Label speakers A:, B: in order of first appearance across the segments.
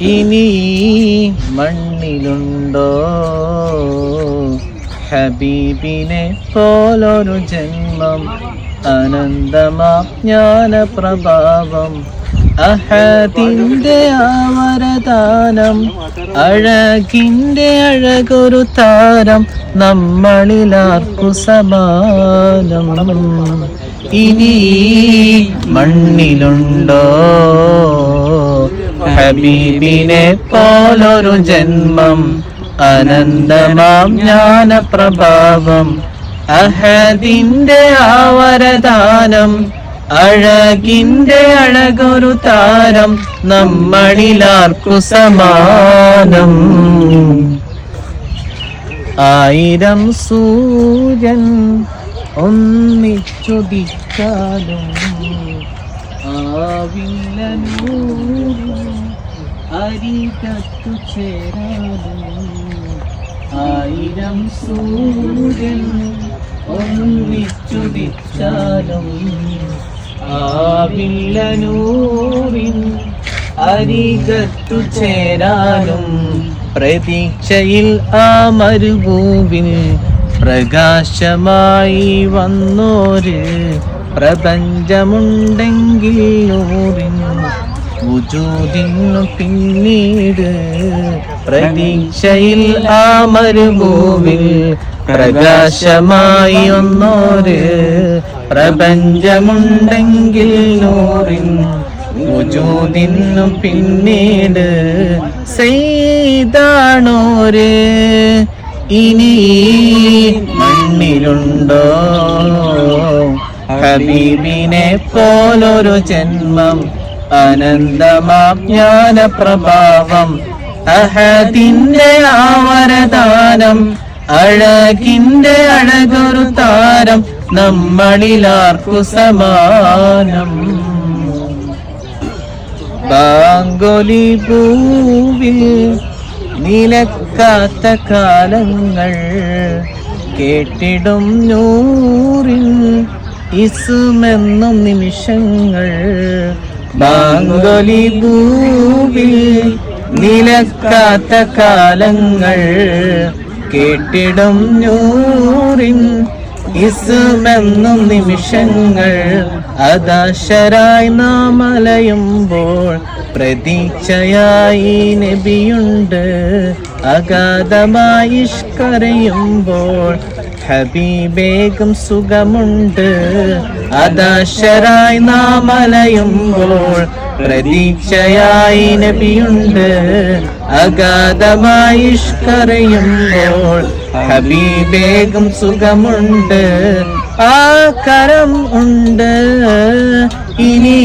A: ഇനി മണ്ണിലുണ്ടോ? ഹബീബിനെ പോലൊരു ജന്മം അനന്തമാജ്ഞാന പ്രഭാവം അഹദിന്റെ ആവരദാനം അഴകിന്റെ അഴകൊരു താരം നമ്മളിലാർക്കു സമാനം. ഇനി മണ്ണിലുണ്ടോ? ഹബീബിനെ പോലൊരു ജന്മം അനന്തമാം ജ്ഞാനപ്രഭാവം അഹദിന്റെ ആവരദാനം അഴകിന്റെ അഴകൊരു താരം നമ്മളിലാർക്കു സമാനം. ആയിരം സൂര്യൻ ഒന്നിച്ചുദിച്ചാലും ആവില്ല അരികത്തു ചേരാലും ആയിരം സൂര്യൻ ഒന്നിച്ചുദിച്ചാലും ആവില്ല നൂറിൻ അരികത്തു ചേരാനും പ്രതീക്ഷയിൽ ആ മരുഭൂവിൽ പ്രകാശമായി വന്നോര് പ്രപഞ്ചമുണ്ടെങ്കിൽ വുജൂദിനു പിന്നീട് പ്രതീക്ഷയിൽ ആ മരുഭൂവിൽ പ്രകാശമായി ഒന്നോര് പ്രപഞ്ചമുണ്ടെങ്കിൽ നൂറിൻ പിന്നീട് സെയ്താണോര്. ഇനി മണ്ണിലുണ്ടോ? ഹബീബിനെ പോലൊരു ജന്മം അനന്തമാജ്ഞാന പ്രഭാവം അഹദിന്റെ ആവരദാനം അഴകിന്റെ അഴകൊരു താരം നമ്മളിലാർക്കു സമാനം. ബാങ്കൊലി ഭൂവിൽ നിലക്കാത്ത കാലങ്ങൾ കേട്ടിടും നൂറിൻ ഇസുമെന്നും നിമിഷങ്ങൾ. ബാങ്കൊലി ഭൂവിൽ നിലക്കാത്ത കാലങ്ങൾ. കേട്ടിടും നൂറിൻ ഇസുമെന്നും നിമിഷങ്ങൾ. അദാശരായി നാം അലയുമ്പോൾ പ്രതീക്ഷയായി നബിയുണ്ട്. അഗാധമായി ഇഷ്കരയുമ്പോൾ ഹബീബേഗം സുഖമുണ്ട്. അദാശരായി നാം അലയുമ്പോൾ പ്രതീക്ഷയായി നബിയുണ്ട്. അഗാധമായി ഇഷ്കരയുമ്പോൾ ഹബീബേഗം സുഖമുണ്ട്. ആ കരം ഉണ്ട്. ഇനി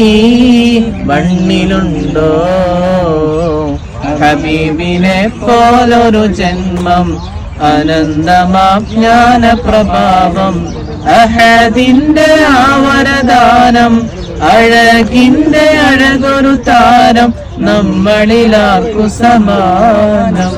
A: മണ്ണിലുണ്ടോ? ഹബീബിനെ പോലൊരു ജന്മം അനന്തമാജ്ഞാന പ്രഭാവം അഹദിന്റെ ആവരദാനം അഴകിന്റെ അഴകൊരു താരം നമ്മളിലാർക്കു സമാനം.